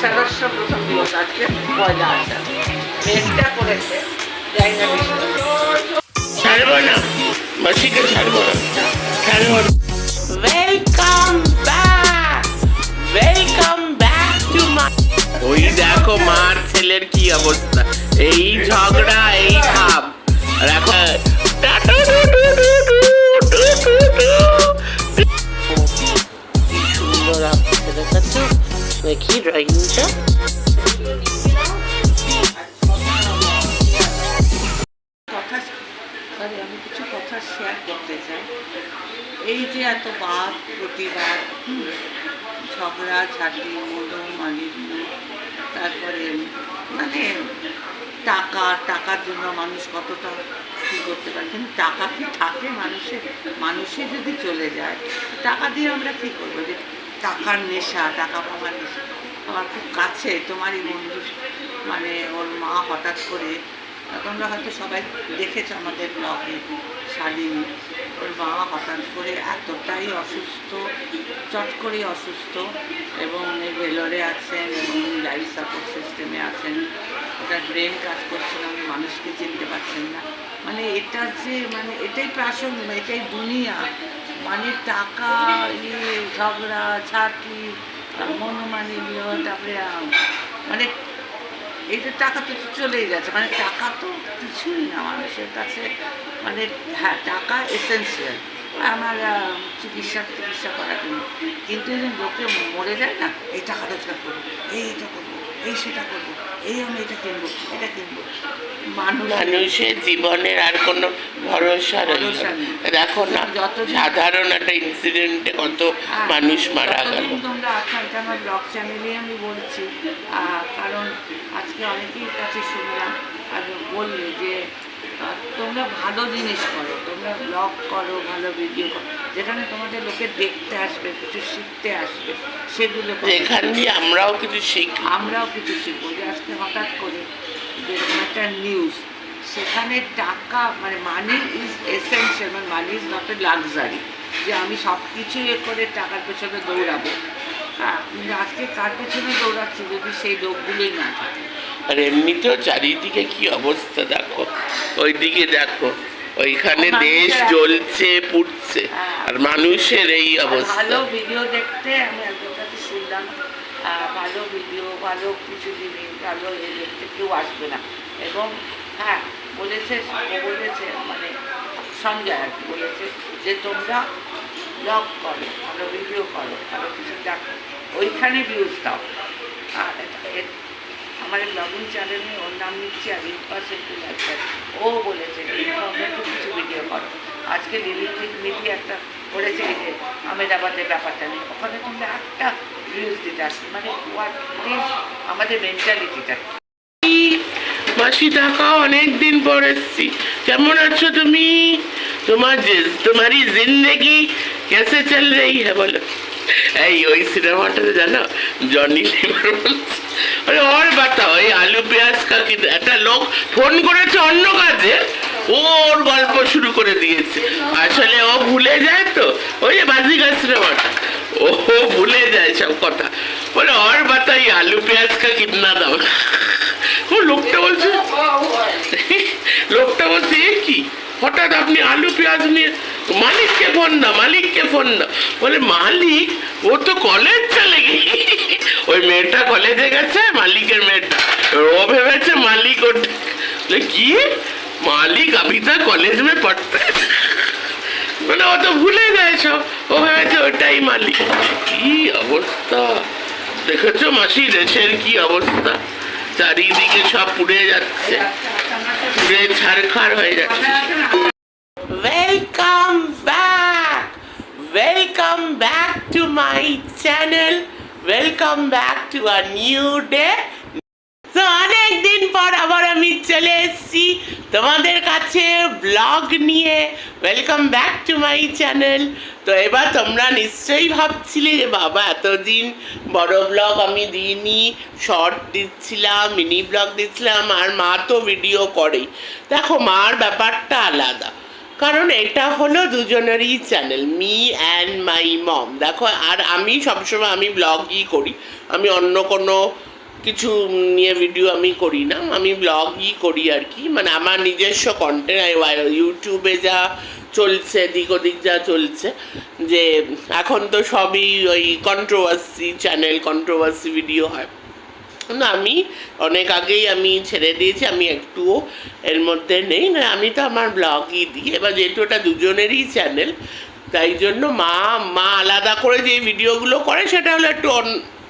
আষাঢ়স্য প্রথম দিবস আজকে পয়লা আষাঢ় মেঘটা করেছে যাই না ছাড়বো না মাসিকে ছাড়বো না ছাড়বো welcome back welcome back to my ওই দেখো মার ছেলের কি অবস্থা। এই ঝগড়া এই আর এখন টাটু। আমি কিছু কথা শেয়ার করতে চাই। এই যে এত বাদ, প্রতিবাদ ঝগড়া, ঝাঁটি, মদন মালিন্য তারপরে মানে টাকা, টাকার জন্য মানুষ কতটা কী করতে পারে? কিন্তু টাকা কি থাকে মানুষের? মানুষে যদি চলে যায়, টাকা দিয়ে আমরা কী করব? যে টাকার নেশা, টাকা পাওয়ার নেশা। আমার খুব কাছে, তোমারই বন্ধু মানে ওর মা হঠাৎ করে, তোমরা হয়তো সবাই দেখেছ আমাদের ব্লগে শালিনী, ওর মা হঠাৎ করে এতটাই অসুস্থ, চট করেই অসুস্থ, এবং ভেলোরে আছেন, এবং লাইফ সাপোর্ট সিস্টেমে আছেন ওটার ব্রেন কাজ করছে উনি মানুষকে চিনতে পারছেন না। মানে এটা যে মানে এটাই প্রাসঙ্গিক এটাই দুনিয়া। মানে টাকা ইয়ে ঝগড়া, ঝাঁটি মনোমালিন্য, তারপরে মানে এইটা টাকা তো চলেই যাচ্ছে মানে টাকা তো কিছুই না মানুষের কাছে মানে হ্যাঁ টাকা এসেন্সিয়াল আমার চিকিৎসা চিকিৎসা করার জন্য। কিন্তু লোকে মরে যায় না এই টাকা রোজগার করব এই এটা করব এই সেটা করব এই আমি এটা কিনবো এটা কিনবো। মানুষের জীবনের আর কোনো ভরসা রইল। দেখো না যতদিন- সাধারণ একটা ইনসিডেন্টে কত মানুষ মারা গেল। তোমরা আছো এটা আমার ব্লগ চ্যানেলে আমি বলছি। কারণ আজকে অনেকের কাছে শুনলাম আর বললে যে তোমরা ভালো জিনিস করো তোমরা ব্লগ করো ভালো ভিডিও করো। যেখানে তোমাদের লোকে দেখতে আসবে কিছু শিখতে আসবে সেগুলো। এখান দিয়ে আমরাও কিছু শিখ আমরাও কিছু শিখব। যে আজকে হঠাৎ করে যেরকম একটা নিউজ সেখানে টাকা মানে মানি ইজ এসেন্সিয়াল মানে money is not a luxury যে আমি সব কিছু এ করে টাকার পেছনে দৌড়াবো। হ্যাঁ কিন্তু আজকে কার পেছনে দৌড়াচ্ছি যদি সেই লোকগুলোই না থাকে? আর এমনিতেও চারিদিকে কি অবস্থা দেখো। ওইদিকে দেখো ওইখানে দেশ জ্বলছে পুড়ছে হ্যাঁ। আর মানুষের এই অবস্থা। ভালো ভিডিও দেখতে আমি একজন কাছে শুনলাম। ভালো ভিডিও ভালো কিছু জিনিস ভালো এ দেখতে কেউ আসবে না। এবং হ্যাঁ বলেছে বলেছে মানে সঞ্জয় আর কি বলেছে যে তোমরা ব্লগ করো ভালো ভিডিও করো ভালো কিছু দেখো। ওইখানে ভিউজ দাও। আর আমার ব্লগিং চ্যানেলে ওর নাম নিচ্ছি আর ইনপার্সেন্টু লাইফস্টাইল ও বলেছে ইনফরমেটিভ কিছু ভিডিও করো। আজকে লিভিং মিডিয়া একটা করেছে যে আমেদাবাদের ব্যাপারটা নিয়ে। ওখানে তোমরা একটা ভিউজ দিতে আসবে মানে হোয়াট ইজ আমাদের মেন্টালিটিটা মাসি টাকা অনেক দিন পর এসছি। কেমন আছো তুমি? তোমার যে, তোমারই জিন্দেগি কেসে চল রही है বলো। এই, ওই সিনেমাটাতে জানো, জনি আরে ওর বাতাও এই আলু পেঁয়াজ কা কি একটা লোক ফোন করেছে অন্য কাজে ওর গল্প শুরু করে দিয়েছে। আসলে ও ভুলে যায় তো, ওই যে বাজিগার সিনেমাটা ও ভুলে যায় সব কথা। বলে, ওর বাতাই আলু পেঁয়াজ কা কিতনা দাম ও লোকটা বলছে লোকটা বলছে, এ কি? হঠাৎ আপনি আলু পেঁয়াজ নিয়ে, মালিককে ফোন দাও, মালিককে ফোন দাও। বলে, মালিক, ও তো কলেজ চলে গেছে। ওই মেয়েটা কলেজে গেছে, মালিকের মেয়েটা। ও ভেবেছে মালিক ওর কি? মালিক আমি তো কলেজ মে পড়তে? মানে ও তো ভুলে সব। ও ভেবেছে ওটাই মালিক। কি অবস্থা? দেখেছ মাসি, দেশের কি অবস্থা? চারিদিকে সব পুড়ে যাচ্ছে। পুড়ে ছারখার হয়ে যাচ্ছে। Welcome back welcome back to my channel welcome back to a new day তো অনেক দিন পর আবার আমি চলে এসেছি তোমাদের কাছে ব্লগ নিয়ে। Welcome back to my channel তো এবার তোমরা নিশ্চয়ই ভাবছিলে যে, বাবা, এতদিন বড় ব্লগ আমি দিইনি শর্ট দিচ্ছিলাম মিনি ব্লগ দিচ্ছিলাম, আর মা তো ভিডিও করেই। দেখো, মার ব্যাপারটা আলাদা। কারণ এটা হলো দুজনেরই channel me and my mom দেখো, আর আমি সবসময় আমি ব্লগই করি। আমি অন্য কোনো কিছু নিয়ে ভিডিও আমি করি না। আমি ব্লগই করি আর কি। মানে আমার নিজস্ব কন্টেন্ট ইউটিউবে যা চলছে, দিক ওদিক যা চলছে, যে এখন তো সবই ওই কন্ট্রোভার্সি চ্যানেল কন্ট্রোভার্সি ভিডিও হয়। না, আমি অনেক আগেই আমি ছেড়ে দিয়েছি, আমি একটুও এর মধ্যে নেই। না আমি তো আমার ব্লগই দিই, এবার যেহেতু ওটা দুজনেরই চ্যানেল, তাই জন্য মা মা আলাদা করে যে ভিডিওগুলো করে, সেটা হলো একটু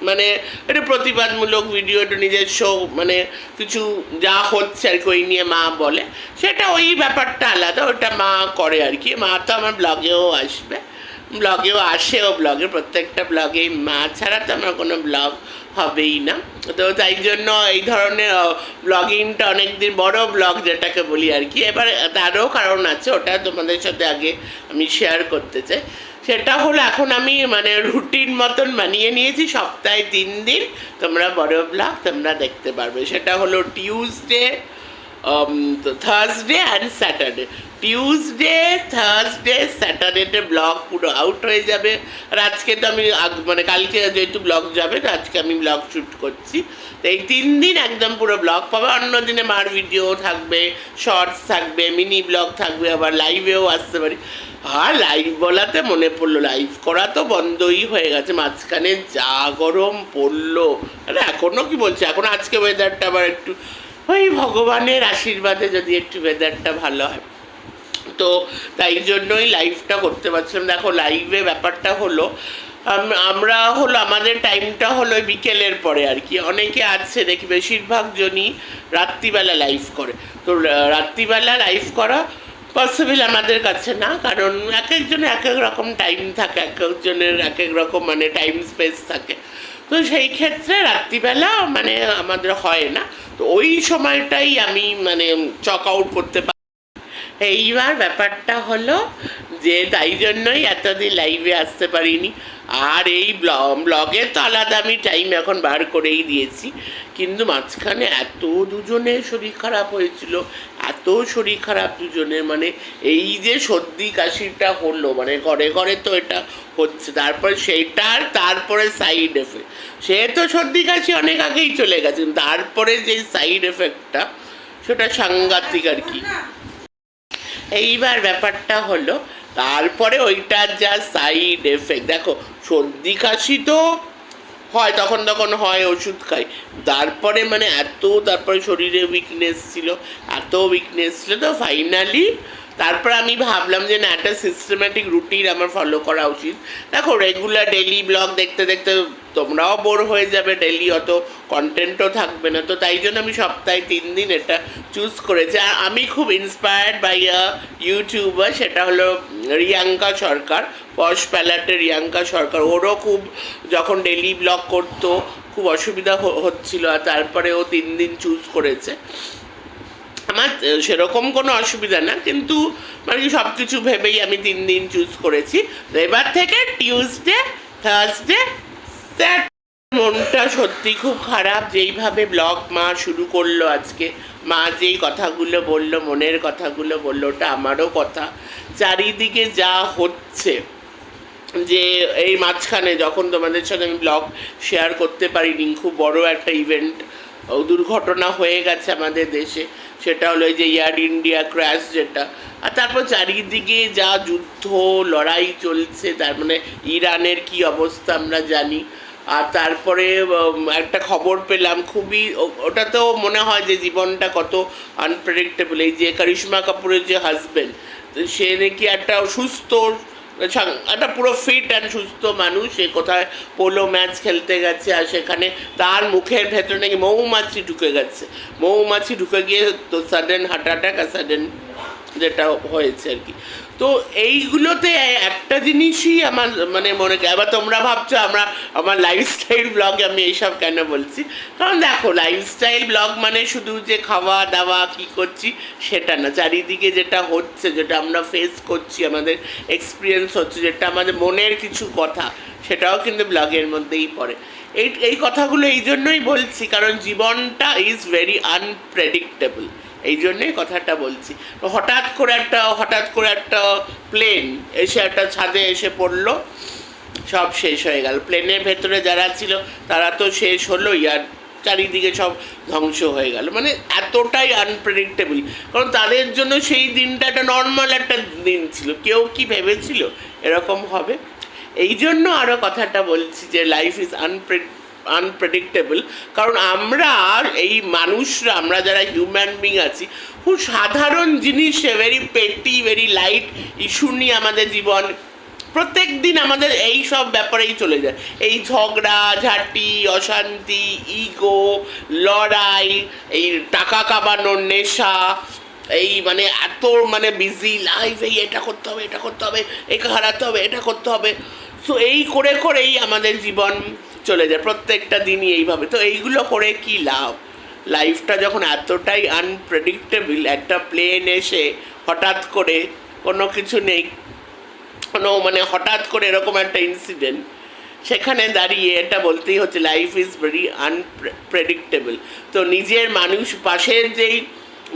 মানে একটু প্রতিবাদমূলক ভিডিও, একটু নিজস্ব মানে কিছু যা হচ্ছে আর কি, ওই নিয়ে মা বলে। সেটা ওই ব্যাপারটা আলাদা ওটা মা করে আর কি। মা তো আমার ব্লগেও আসবে। ব্লগেও আসেও ব্লগে প্রত্যেকটা ব্লগে মা ছাড়া তো আমার কোনো ব্লগ হবেই না। তো তাই জন্য এই ধরনের ব্লগিংটা অনেকদিন বড় ব্লগ যেটাকে বলি আর কি। এবার তারও কারণ আছে, ওটা তোমাদের সাথে আগে আমি শেয়ার করতে চাই। সেটা হলো এখন আমি মানে রুটিন মতন বানিয়ে নিয়েছি, সপ্তাহে তিন দিন তোমরা বড় ব্লগ তোমরা দেখতে পারবে। সেটা হলো Tuesday Thursday and Saturday Tuesday Thursday স্যাটারডেতে blog পুরো আউট হয়ে যাবে। আর আজকে তো আমি মানে কালকে যেহেতু ব্লগ যাবে, তো আজকে আমি ব্লগ শ্যুট করছি। তো এই তিন দিন একদম পুরো ব্লগ পাবে। অন্য দিনে মার ভিডিও থাকবে শর্টস থাকবে মিনি ব্লগ থাকবে, আবার লাইভেও আসতে পারি। আর লাইভ বলাতে মনে পড়ল লাইভ করা তো বন্ধই হয়ে গেছে। মাঝখানে যা গরম পড়ল। আরে এখনও কি বলছে? এখন আজকে ওয়েদারটা আবার একটু ওই ভগবানের আশীর্বাদে যদি একটু ওয়েদারটা ভালো হয়। তো তাই জন্যই লাইভটা করতে পারছিলাম। দেখো লাইভে ব্যাপারটা হলো আমরা হলো, আমাদের টাইমটা হলো বিকেলের পরে আর কি। অনেকে আছে, দেখি বেশিরভাগ জনই রাত্রিবেলা লাইভ করে। তো রাত্রিবেলা লাইভ করা পসিবল আমাদের কাছে না, কারণ এক একজনের এক এক রকম টাইম থাকে, এক একজনের এক এক রকম মানে টাইম স্পেস থাকে। তো সেই ক্ষেত্রে রাত্রিবেলা মানে আমাদের হয় না। তো ওই সময়টাই আমি মানে চক আউট করতে পারি এইবার ব্যাপারটা হলো যে তাই জন্যই এতদিন লাইভে আসতে পারিনি। আর এই ব্লগে তো আলাদা আমি টাইম এখন বার করেই দিয়েছি। কিন্তু মাঝখানে এত দুজনে শরীর খারাপ হয়েছিল, এত শরীর খারাপ দুজনের মানে এই যে সর্দি কাশিটা হলো মানে ঘরে ঘরে তো এটা হচ্ছে, তারপরে সেইটার তারপরে সাইড এফেক্ট সে তো সর্দি কাশি অনেক আগেই চলে গেছে তারপরে যে সাইড এফেক্টটা সেটা সাংঘাতিক আর কি। এইবার ব্যাপারটা হলো, তারপরে ওইটার যা সাইড এফেক্ট দেখো, সর্দি কাশি তো হয়, তখন তখন হয়, ওষুধ খাই। তারপরে মানে এত, তারপরে শরীরে উইকনেস ছিল, এত উইকনেস ছিল, তো ফাইনালি তারপর আমি ভাবলাম যে না, একটা সিস্টেম্যাটিক রুটিন আমার ফলো করা উচিত। দেখো রেগুলার ডেলি ব্লগ দেখতে দেখতে তোমরাও বোর হয়ে যাবে ডেলি অত কন্টেন্টও থাকবে না। তো তাই জন্য আমি সপ্তাহে তিন দিন এটা চুজ করেছি। আর আমি খুব ইন্সপায়ার্ড বাই আ ইউটিউবার সেটা হলো রিয়াঙ্কা সরকার, পশ প্যালাটে রিয়াঙ্কা সরকার। ওরও খুব যখন ডেলি ব্লগ করতো, খুব অসুবিধা হচ্ছিল। আর তারপরে ও তিন দিন চুজ করেছে। আমার সেরকম কোনো অসুবিধা না, কিন্তু মানে সব কিছু ভেবেই আমি তিন দিন চুজ করেছি। এবার থেকে টিউসডে থার্সডে মনটা সত্যি খুব খারাপ, যেইভাবে ব্লগ মা শুরু করল আজকে, মা যেই কথাগুলো বলল, মনের কথাগুলো বলল, ওটা আমারও কথা। চারিদিকে যা হচ্ছে, যে এই মাঝখানে যখন তোমাদের সাথে আমি ব্লগ শেয়ার করতে পারিনি, খুব বড় একটা ইভেন্ট দুর্ঘটনা হয়ে গেছে আমাদের দেশে। সেটা হলো এই যে এয়ার ইন্ডিয়া ক্র্যাশ যেটা। আর তারপর চারিদিকে যা যুদ্ধ, লড়াই চলছে, তার মানে ইরানের কি অবস্থা আমরা জানি। আর তারপরে একটা খবর পেলাম, খুবই, ও- ওটা তো মনে হয় যে জীবনটা কত আনপ্রেডিক্টেবল এই যে করিশ্মা কাপুরের যে হাজবেন্ড সে নাকি একটা সুস্থ একটা পুরো ফিট অ্যান্ড সুস্থ মানুষ সে কোথায় পোলো ম্যাচ খেলতে গেছে আর সেখানে তার মুখের ভেতরে নাকি মৌমাছি ঢুকে গেছে। মৌমাছি ঢুকে গিয়ে তো সাডেন হার্ট অ্যাটাক আর সাডেন যেটা হয়েছে আর কি। তো এইগুলোতে একটা জিনিসই আমার মানে মনে আবার তোমরা ভাবছ আমরা আমার লাইফস্টাইল ব্লগে আমি এইসব কেন বলছি? কারণ দেখো লাইফস্টাইল ব্লগ মানে শুধু যে খাওয়া দাওয়া কি করছি সেটা না। চারিদিকে যেটা হচ্ছে, যেটা আমরা ফেস করছি, আমাদের এক্সপিরিয়েন্স হচ্ছে, যেটা আমাদের মনের কিছু কথা, সেটাও কিন্তু ব্লগের মধ্যেই পড়ে। এই এই কথাগুলো এই জন্যই বলছি কারণ জীবনটা ইজ ভেরি আনপ্রেডিক্টেবল এই জন্যই কথাটা বলছি। হঠাৎ করে একটা, হঠাৎ করে একটা প্লেন এসে একটা ছাদে এসে পড়ল। সব শেষ হয়ে গেল। প্লেনের ভেতরে যারা ছিল, তারা তো শেষ হলোই আর চারিদিকে সব ধ্বংস হয়ে গেল। মানে এতটাই আনপ্রেডিক্টেবল কারণ তাদের জন্য সেই দিনটা একটা নর্মাল একটা দিন ছিল। কেউ কি ভেবেছিল এরকম হবে? এই জন্য আরও কথাটা বলছি যে লাইফ ইজ আনপ্রেডিক্টেবল কারণ আমরা এই মানুষরা, আমরা যারা হিউম্যান বিং আছি, খুব সাধারণ জিনিসে ভেরি পেটি ভেরি লাইট ইস্যু নিয়ে আমাদের জীবন, প্রত্যেক দিন আমাদের এই সব ব্যাপারেই চলে যায়। এই ঝগড়া, ঝাঁটি, অশান্তি ইগো লড়াই, এই টাকা কামানোর নেশা, এই মানে এত মানে বিজি লাইফ এই এটা করতে হবে, এটা করতে হবে এটা হারাতে হবে, এটা করতে হবে। সো এই করে করেই আমাদের জীবন চলে যায় প্রত্যেকটা দিনই এইভাবে। তো এইগুলো করে কি লাভ? লাইফটা যখন এতটাই আনপ্রেডিক্টেবল একটা প্লেন এসে হঠাৎ করে কোনো কিছু নেই, কোনো মানে হঠাৎ করে এরকম একটা ইনসিডেন্ট সেখানে দাঁড়িয়ে এটা বলতেই হচ্ছে লাইফ ইজ ভেরি আনপ্রেডিক্টেবল তো নিজের মানুষ, পাশের যেই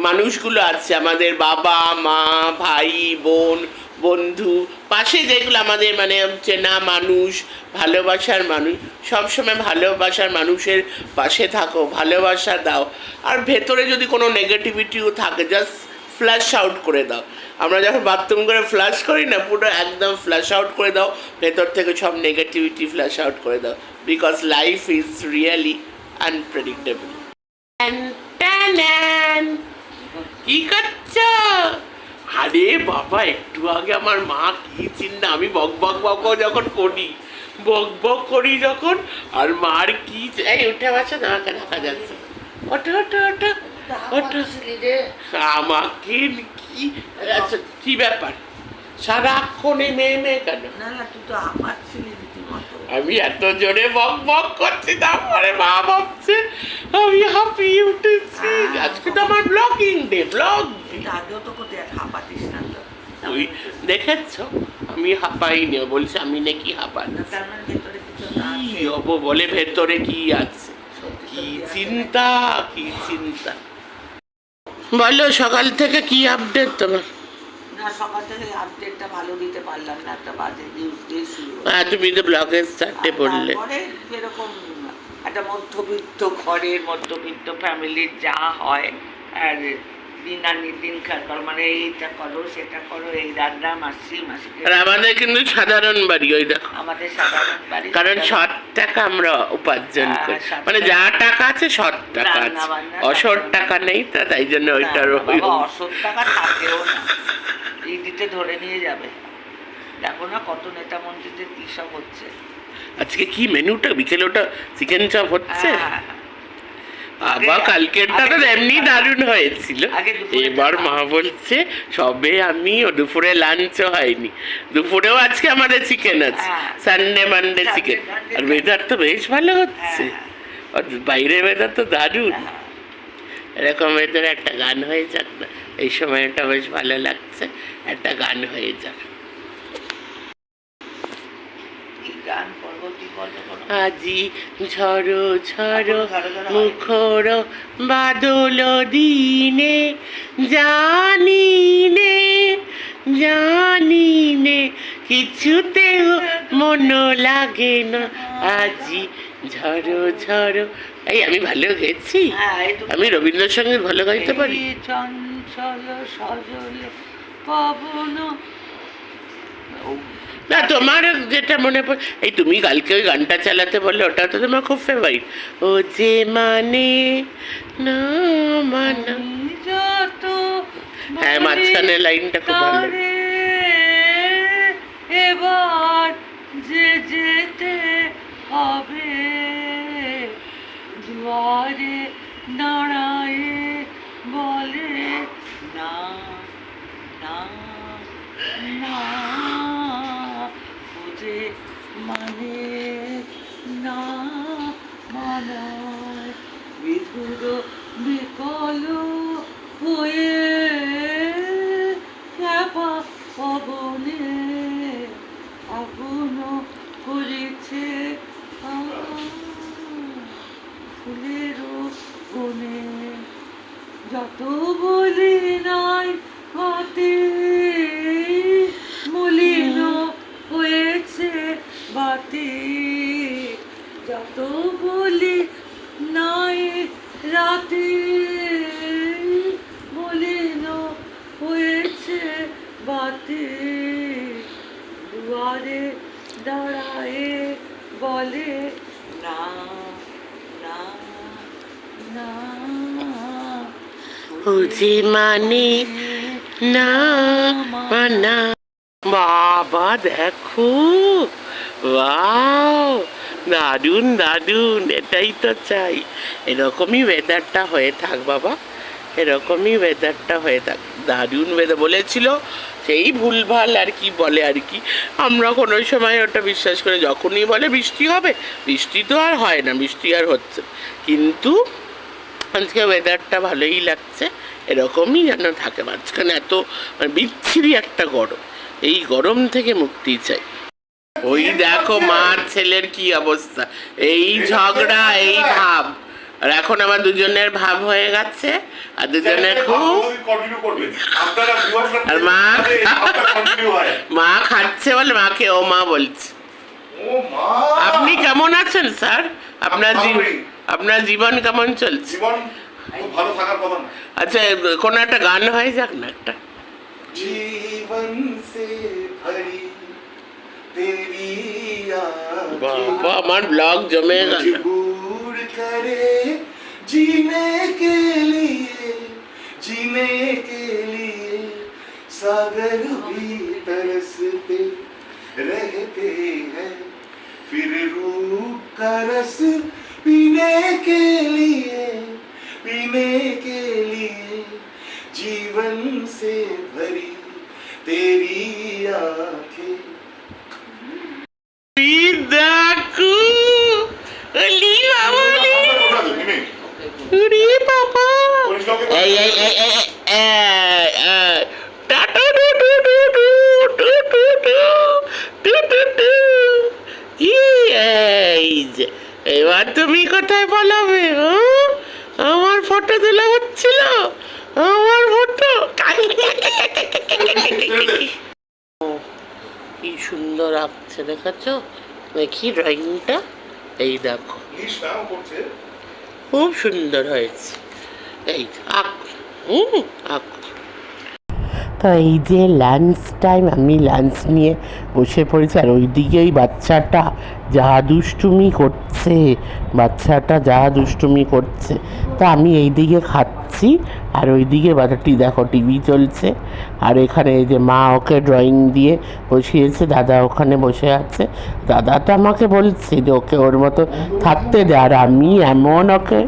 মানুষগুলো আছে, আমাদের বাবা, মা, ভাই, বোন বন্ধু পাশে যেগুলো আমাদের মানে চেনা মানুষ ভালোবাসার মানুষ সবসময় ভালোবাসার মানুষের পাশে থাকো ভালোবাসা দাও। আর ভেতরে যদি কোনো নেগেটিভিটিও থাকে জাস্ট ফ্ল্যাশ আউট করে দাও। আমরা যখন বাথরুম করে ফ্ল্যাশ করি না পুরো একদম ফ্ল্যাশ আউট করে দাও ভেতর থেকে সব নেগেটিভিটি ফ্ল্যাশ আউট করে দাও। Because life is really unpredictable কি করছ? আরে বাবা একটু আগে আমার মা কি চিন্তা? আমি বক বক বক যখন করি বক বক করি যখন আর মার কি এই উঠে বাচ্চা তোমাকে দেখা যাচ্ছে। ওঠো ওঠো ওঠো ওঠো। আমাকে কি আচ্ছা কি ব্যাপার? সারাক্ষণ মেয়ে মেয়ে কেন? না না তুই তো আমার ছিলি আমি এত জোরে বক বক করছি তারপরে মা ভাবছে আমি হাঁপিয়ে উঠেছি। আজকে তো আমার ব্লগিং ডে ব্লগ আগেও তো কোথায় হাঁপাতিস না তো। তুই দেখেছ? আমি হাঁপাইনি বলছে আমি নাকি হাঁপাই না, তার মানে কি আছে। বলে ভেতরে কি আছে? কি চিন্তা কি চিন্তা। বলো সকাল থেকে কি আপডেট তোমার? হ্যাঁ তুমি তো ব্লগের স্টার্টে পড়লে। তারপরে একটা মধ্যবিত্ত ঘরের মধ্যবিত্ত ফ্যামিলির যা হয় আর দিন আনি দিন খার মানে এইটা করো সেটা করো এই রান্না মাসি মাসিকে আর আমাদের কিন্তু সাধারণ বাড়ি ওই দেখো। আমাদের সাধারণ বাড়ি কারণ সৎ টাকা আমরা উপার্জন হ্যাঁ, করি। মানে যা টাকা আছে সৎ টাকা আছে। অসৎ টাকা নেই তা তাই জন্য ওইটার অসৎ টাকা থাকেও না। ইডিতে ধরে নিয়ে যাবে। দেখো না কত নেতা মন্ত্রীদের কি সব হচ্ছে। আজকে কি মেনুটা? বিকেলে ওটা চিকেন চপ হচ্ছে? হ্যাঁ, হ্যাঁ, বাবা কালকেরটা তো এমনি দারুণ হয়েছিল। এবার মা বলছে সবে আমি দুপুরে লাঞ্চও হয়নি। দুপুরেও আজকে আমাদের চিকেন আছে। হ্যাঁ। সানডে মানডে চিকেন আর ওয়েদার তো বেশ ভালো হচ্ছে। হ্যাঁ। আর বাইরের ওয়েদার তো দারুণ। হ্যাঁ। এরকম ওয়েদার একটা গান হয়ে যাক না। এই সময়টা বেশ ভালো লাগছে একটা গান হয়ে যাক। আজি ঝড়ো ঝড়ো মুখর বাদল দিনে জানি নে জানি নে কিছুতেও মন লাগে না। আজি ঝড়ো ঝড়ো। এই আমি ভালো গেছি হ্যাঁ, আমি রবীন্দ্রসঙ্গীত ভালো গাইতে পারি? এই চঞ্চল সজল পবন। না তোমার যেটা মনে পড়ে এই তুমি কালকে ওই গানটা চালাতে বললে ওটা তো তোমার খুব ফেভারিট ও যে মানে না মানা। যত হ্যাঁ, মাঝখানে লাইনটা খুব ভালো। এবার যে যেতে হবে দুয়ারে দাঁড়ায় বলে না না না বুঝে মানে না মানায় বিধুর বিকল হয়ে চাপা পবনে আগুন করেছে। ফুলের বনে যত বলি নাই হাতে, মলিন হয়েছে বাতি। যত বলি নাই রাতে, মলিন হয়েছে বাতি। দুয়ারে দাঁড়ায়ে বলে, না না না। বুঝি মানে না, মানা। বাবা, দেখো। ওয়াও দারুণ দারুণ এটাই তো চাই। এরকমই ওয়েদারটা হয়ে থাক, বাবা। এরকমই ওয়েদারটা হয়ে থাক। দারুণ ওয়েদার বলেছিল সেই ভুলভাল আর কি বলে আর কি। আমরা কোনো সময় ওটা বিশ্বাস করে যখনই বলে বৃষ্টি হবে, বৃষ্টি তো আর হয় না, বৃষ্টি আর হচ্ছে কিন্তু আজকে ওয়েদারটা ভালোই লাগছে এরকমই যেন থাকে। মাঝখানে এত মানে বিচ্ছিরি একটা গরম। এই গরম থেকে মুক্তি চাই। ওই দেখো মা ছেলের কি অবস্থা। এই ঝগড়া এই ভাব। আর এখন আমার দুজনের ভাব হয়ে গেছে আর দুজনের খুব আর মা- মা খাচ্ছে বলে মাকে ও মা বলছে। আপনি কেমন আছেন স্যার? আপনার। আপনার জীবন কেমন চলছে জীবন খুব ভালো থাকার কথা না আচ্ছা কোনো একটা গান হয়ে যাক না একটা जीवन से भरी तेरी বাবা আমার ব্লগ জমে গেল मजबूर करे जीने के लिए जीने के लिए सागर भी तरसते रहते हैं फिर रूह का रस पीने के लिए पीने के लिए जीवन से भरी तेरी आँखें। Hey, hey, hey, hey, hey. এবার তুমি কোথায় পালাবে হ্যাঁ? আমার ফটো তোলা হচ্ছিল। আমার ফটো কি সুন্দর আঁকছে দেখেছ দেখি ড্রয়িংটা এই দেখো। খুব সুন্দর হয়েছে। এই আঁক। হুম আঁক। তো এই যে লাঞ্চ টাইম আমি লাঞ্চ নিয়ে বসে পড়েছি। আর ওইদিকে ওই বাচ্চাটা যা দুষ্টুমি করছে, বাচ্চাটা যা দুষ্টুমি করছে, তো আমি এই দিকে খাচ্ছি। আর ওইদিকে বাচ্চাটি দেখো টিভি চলছে। আর এখানে এই যে মা ওকে ড্রয়িং দিয়ে বসিয়েছে দাদা ওখানে বসে আছে। দাদা তো আমাকে বলছে যে ওকে ওর মতো থাকতে দে আর আমি এমন ওকে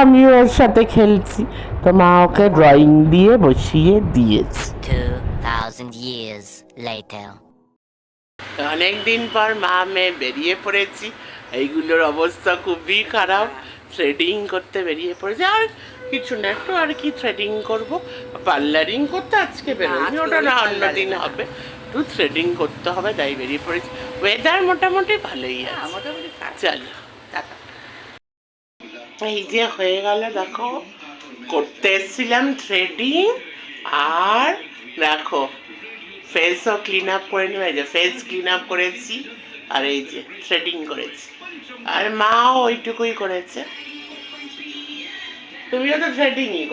আমি ওর সাথে খেলছি। তো মা ওকে ড্রয়িং দিয়ে বসিয়ে দিয়েছে। 2,000 years later. অনেক দিন পর মা মেয়ে বেরিয়ে পড়েছি। এইগুলোর অবস্থা খুবই খারাপ। থ্রেডিং করতে বেরিয়ে পড়েছি। আর কিছু না একটু আর কি থ্রেডিং করব। পার্লারিং করতে আজকে বেরোয়নি ওটা না ওই অন্য দিন হবে। একটু থ্রেডিং করতে হবে তাই বেরিয়ে পড়েছি। ওয়েদার মোটামুটি ভালোই হ্যাঁ, আছে। মোটামুটি চলো। এই যে হয়ে গেল দেখো করতে এসেছিলাম থ্রেডিং আর দেখো ফেসও ক্লিন আপ করে নেবে যে ফেস ক্লিন আপ করেছি আর এই যে থ্রেডিং করেছি। আর মাও ওইটুকুই করেছে। তুমিও তো থ্রেডিংই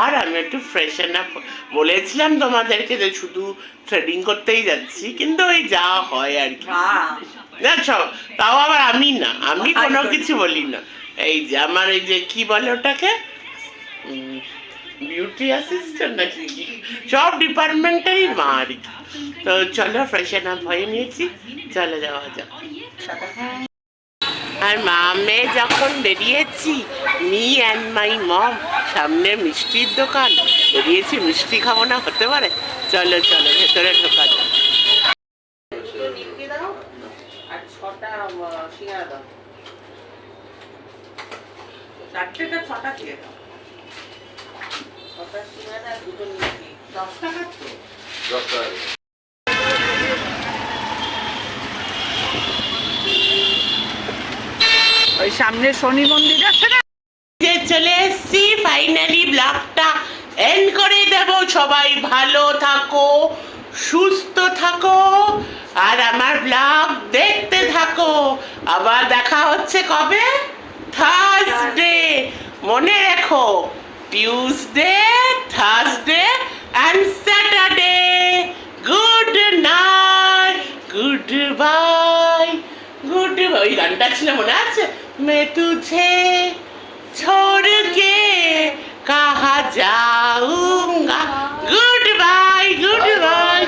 আর আমি একটু ফ্রেশন আপ বলেছিলাম তোমাদেরকে যে শুধু থ্রেডিং করতেই যাচ্ছি কিন্তু ওই যা হয় আর কি। সব তাও আবার আমি না আমি কোনো কিছু বলি না। এই যে আমার এই যে কি বলে ওটাকে? বিউটি অ্যাসিস্ট্যান্ট নাকি? সব ডিপার্টমেন্টেরই মা আর কি। তো চলো ফ্রেশন আপ হয়ে নিয়েছি চলে যাওয়া যাক। আর মা মেয়ে যখন বেরিয়েছি মি অ্যান্ড মাই মম সামনে মিষ্টির দোকান। বেরিয়েছি মিষ্টি খাব না হতে পারে? চলো চলো ভেতরে ঢোকা যাক। আর ছটা ছটা দিয়ে দাও? ছটা সিঙ্গারা দুটো নিমকি দশ টাকা তো? ওই সামনে শনি মন্দির আছে না? যে চলে এসছি ফাইনালি ব্লগটা এন্ড করে দেব। সবাই ভালো থাকো, সুস্থ থাকো, আর আমার ব্লগ দেখতে থাকো। আবার দেখা হচ্ছে কবে? থার্সডে মনে রেখো Tuesday Thursday and Saturday good night good bye good ওই গানটা ছিল মনে আছে? मैं तुझे छोड़ के कहा जाऊंगा गुड बाय गुड बाय